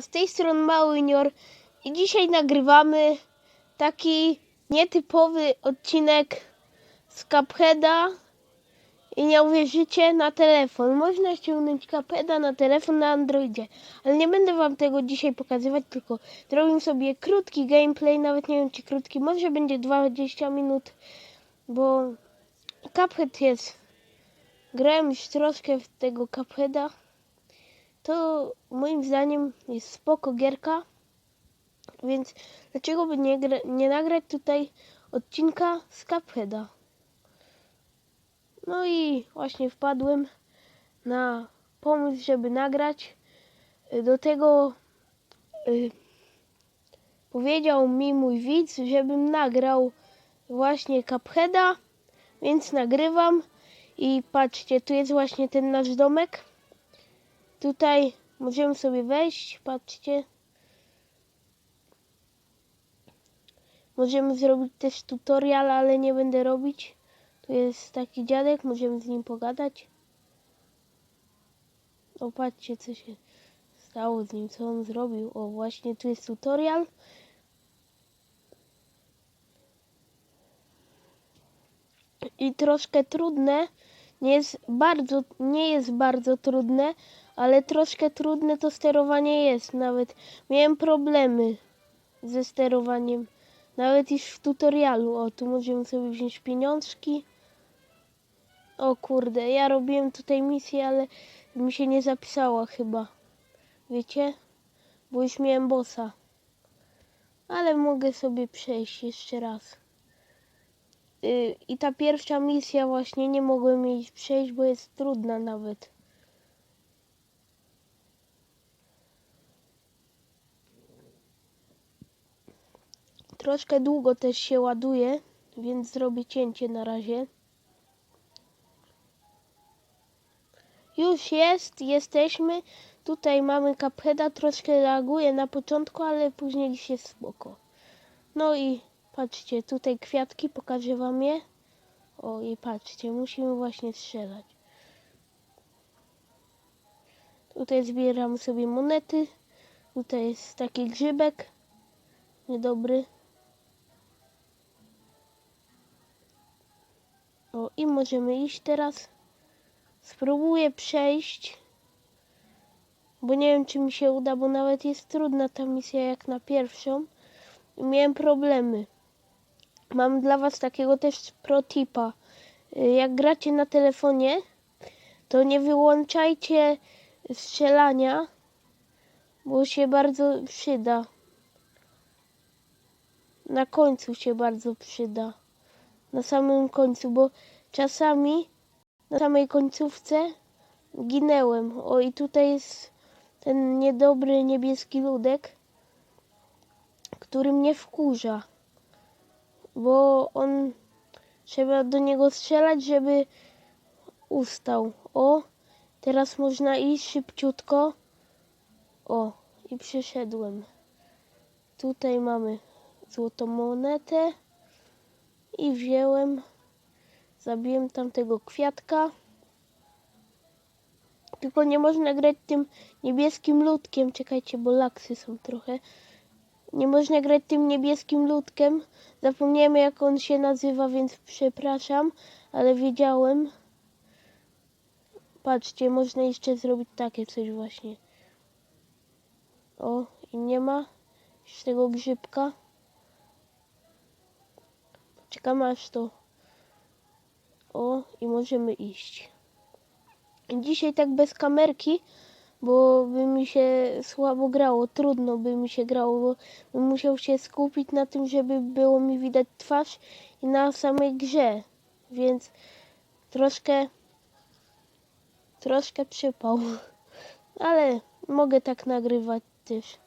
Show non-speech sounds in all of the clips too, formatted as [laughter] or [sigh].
Z tej strony Mały Junior i dzisiaj nagrywamy taki nietypowy odcinek z Cupheada i nie uwierzycie na telefon. Można ściągnąć Cupheada na telefon na Androidzie, ale nie będę wam tego dzisiaj pokazywać, tylko zrobię sobie krótki gameplay, nawet nie wiem czy krótki, może będzie 20 minut, bo Cuphead jest, grałem już troszkę w tego Cupheada to moim zdaniem jest spoko gierka, więc dlaczego by nie, nie nagrać tutaj odcinka z Cupheada? No i właśnie wpadłem na pomysł, żeby nagrać. Y, Do tego y, powiedział mi mój widz, żebym nagrał właśnie Cupheada, więc nagrywam i patrzcie, tu jest właśnie ten nasz domek. Tutaj możemy sobie wejść, patrzcie. Możemy zrobić też tutorial, ale nie będę robić. Tu jest taki dziadek, możemy z nim pogadać. O, patrzcie, co się stało z nim, co on zrobił. O, właśnie tu jest tutorial. I troszkę trudne, nie jest bardzo, nie jest bardzo trudne, ale troszkę trudne to sterowanie jest. Nawet miałem problemy ze sterowaniem. Nawet już w tutorialu. O, tu możemy sobie wziąć pieniążki. O kurde, ja robiłem tutaj misję, ale mi się nie zapisała chyba. Wiecie? Bo już miałem bossa. Ale mogę sobie przejść jeszcze raz. Yy, I ta pierwsza misja właśnie nie mogłem jej przejść, bo jest trudna nawet. Troszkę długo też się ładuje, więc zrobię cięcie na razie. Już jest, jesteśmy. Tutaj mamy Cupheada, troszkę reaguje na początku, ale później jest spoko. No i patrzcie, tutaj kwiatki, pokażę wam je. O i patrzcie, musimy właśnie strzelać. Tutaj zbieramy sobie monety. Tutaj jest taki grzybek. Niedobry. O, i możemy iść teraz. Spróbuję przejść. Bo nie wiem, czy mi się uda, bo nawet jest trudna ta misja jak na pierwszą. Miałem problemy. Mam dla Was takiego też protipa. Jak gracie na telefonie, to nie wyłączajcie strzelania, bo się bardzo przyda. Na końcu się bardzo przyda. Na samym końcu, bo czasami na samej końcówce ginęłem. O i tutaj jest ten niedobry niebieski ludek, który mnie wkurza. Bo on trzeba do niego strzelać, żeby ustał. O, teraz można iść szybciutko. O, i przyszedłem. Tutaj mamy złotą monetę i wziąłem, zabiłem tamtego kwiatka. Tylko nie można grać tym niebieskim ludkiem. Czekajcie, bo laksy są trochę. Nie można grać tym niebieskim ludkiem. Zapomniałem jak on się nazywa, więc przepraszam, ale wiedziałem. Patrzcie, można jeszcze zrobić takie coś właśnie. O, i nie ma z tego grzybka. Czekam aż to. O, i możemy iść. Dzisiaj tak bez kamerki, bo by mi się słabo grało, trudno by mi się grało, bo bym musiał się skupić na tym, żeby było mi widać twarz i na samej grze. Więc troszkę troszkę przypał. [laughs] Ale mogę tak nagrywać też.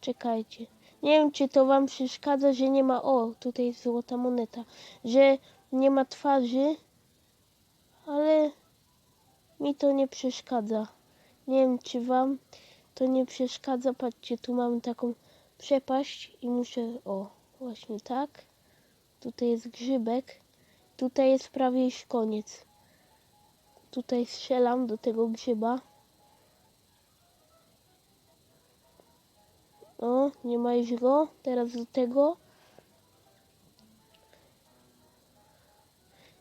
Czekajcie. Nie wiem, czy to wam przeszkadza, że nie ma... O, tutaj jest złota moneta. Że nie ma twarzy, ale mi to nie przeszkadza. Nie wiem, czy wam to nie przeszkadza. Patrzcie, tu mamy taką przepaść i muszę... O, właśnie tak. Tutaj jest grzybek. Tutaj jest prawie już koniec. Tutaj strzelam do tego grzyba. O, nie ma już go. Teraz do tego.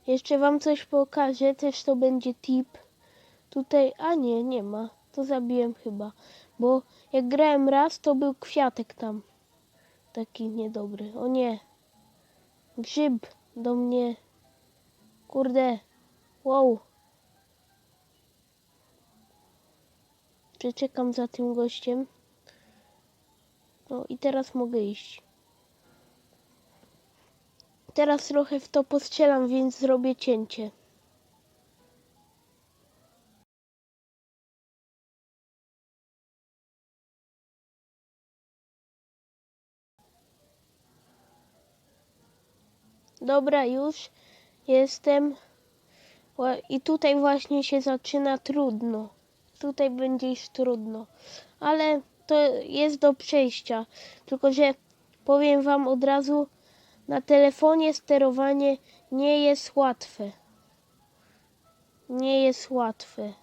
Jeszcze wam coś pokażę, też to będzie tip. Tutaj, a nie, nie ma. To zabiłem chyba. Bo jak grałem raz, to był kwiatek tam. Taki niedobry. O nie. Grzyb do mnie. Kurde. Wow. Przeczekam za tym gościem. No i teraz mogę iść. Teraz trochę w to postrzelam, więc zrobię cięcie. Dobra, już jestem. I tutaj właśnie się zaczyna trudno. Tutaj będzie już trudno. Ale to jest do przejścia. Tylko, że powiem Wam od razu, na telefonie sterowanie nie jest łatwe. Nie jest łatwe.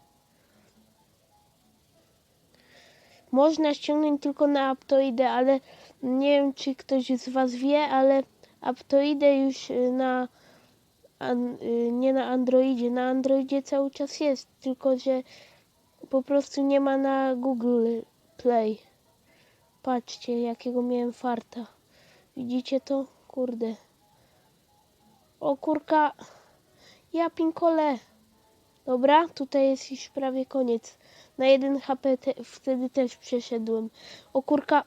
Można ściągnąć tylko na Aptoidę, ale nie wiem, czy ktoś z Was wie, ale Aptoidę już y, na an, y, nie na Androidzie. Na Androidzie cały czas jest, tylko że po prostu nie ma na Google Play. Patrzcie, jakiego miałem farta. Widzicie to? Kurde. O kurka. Ja pinkole. Dobra, tutaj jest już prawie koniec. Na jeden HP te, wtedy też przeszedłem. O kurka.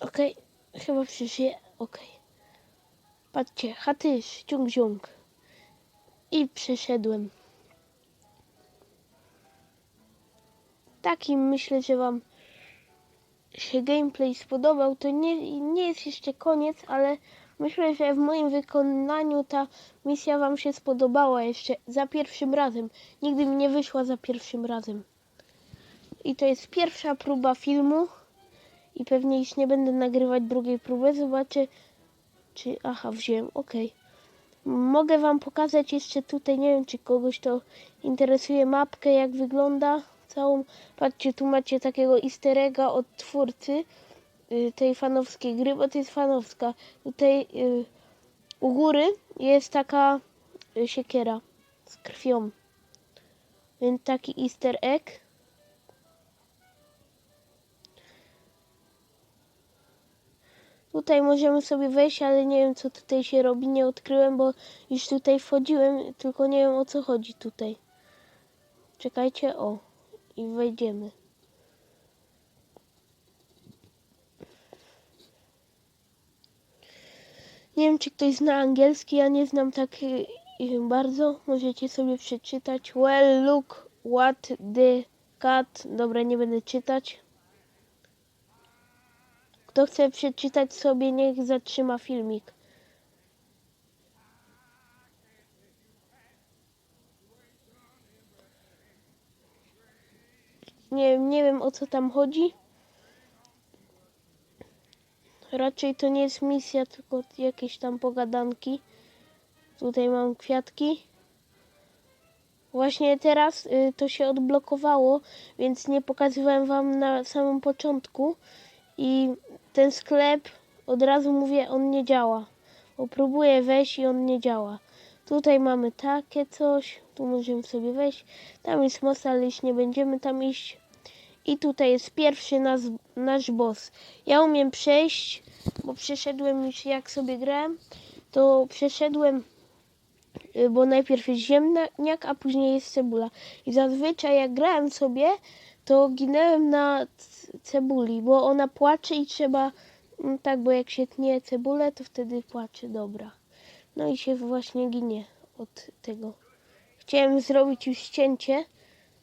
Okej, chyba przeżyję. Okej. Patrzcie, hatysz, ciąg ziąg. I przeszedłem. Takim myślę, że Wam się gameplay spodobał. To nie, nie jest jeszcze koniec, ale myślę, że w moim wykonaniu ta misja Wam się spodobała jeszcze za pierwszym razem. Nigdy mi nie wyszła za pierwszym razem. I to jest pierwsza próba filmu. I pewnie już nie będę nagrywać drugiej próby. Zobaczę, czy. Aha, wziąłem, ok. Mogę Wam pokazać jeszcze tutaj, nie wiem, czy kogoś to interesuje, mapkę, jak wygląda całą. Patrzcie, tu macie takiego easter egga od twórcy y, tej fanowskiej gry, bo to jest fanowska. Tutaj y, u góry jest taka y, siekiera z krwią. Więc taki easter egg. Tutaj możemy sobie wejść, ale nie wiem co tutaj się robi, nie odkryłem, bo już tutaj wchodziłem, tylko nie wiem o co chodzi tutaj. Czekajcie, o, i wejdziemy. Nie wiem, czy ktoś zna angielski, ja nie znam tak y, y, bardzo. Możecie sobie przeczytać. Well, look what the cat. Dobra, nie będę czytać. Kto chce przeczytać sobie, niech zatrzyma filmik. Nie, nie wiem o co tam chodzi. Raczej to nie jest misja, tylko jakieś tam pogadanki. Tutaj mam kwiatki. Właśnie teraz y, to się odblokowało, więc nie pokazywałem wam na samym początku. I ten sklep, od razu mówię, on nie działa. Bo próbuję wejść i on nie działa. Tutaj mamy takie coś, tu możemy sobie wejść. Tam jest most, ale już nie będziemy tam iść. I tutaj jest pierwszy nas, nasz boss. Ja umiem przejść, bo przeszedłem już jak sobie grałem, to przeszedłem, y, bo najpierw jest ziemniak, a później jest cebula. I zazwyczaj jak grałem sobie, to ginęłem na cebuli, bo ona płacze i trzeba, mm, tak, bo jak się tnie cebulę, to wtedy płacze, dobra. No i się właśnie ginie od tego. Chciałem zrobić już cięcie,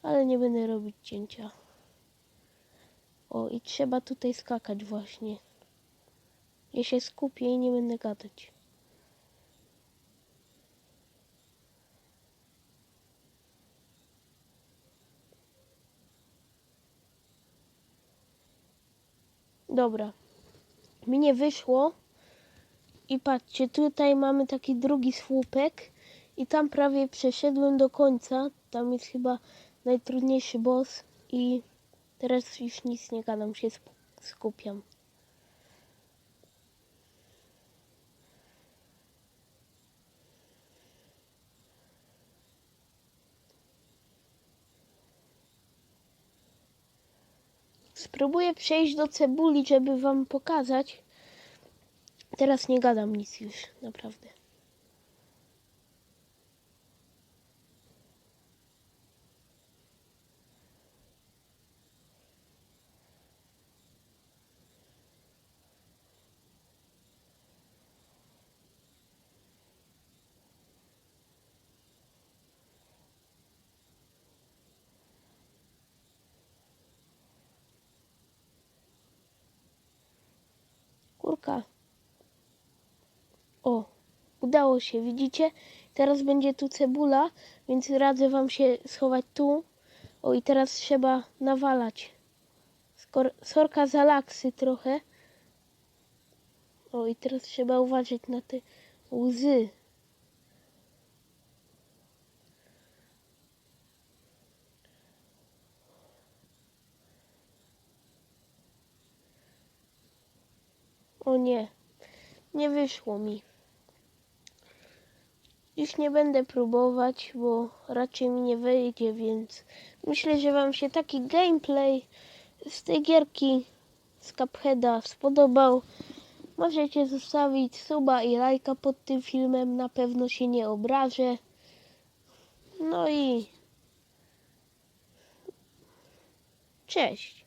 ale nie będę robić cięcia. O, i trzeba tutaj skakać właśnie. Ja się skupię i nie będę gadać. Dobra. Mi nie wyszło. I patrzcie, tutaj mamy taki drugi słupek. I tam prawie przeszedłem do końca. Tam jest chyba najtrudniejszy boss. I teraz już nic nie gadam, się skupiam. Spróbuję przejść do cebuli, żeby wam pokazać. Teraz nie gadam nic już, naprawdę. O, udało się, widzicie? Teraz będzie tu cebula, więc radzę wam się schować tu. O, i teraz trzeba nawalać. Skor sorka za laksy trochę. O, i teraz trzeba uważać na te łzy. O nie, nie wyszło mi. Już nie będę próbować, bo raczej mi nie wyjdzie, więc myślę, że Wam się taki gameplay z tej gierki z Cupheada spodobał. Możecie zostawić suba i lajka pod tym filmem, na pewno się nie obrażę. No i cześć.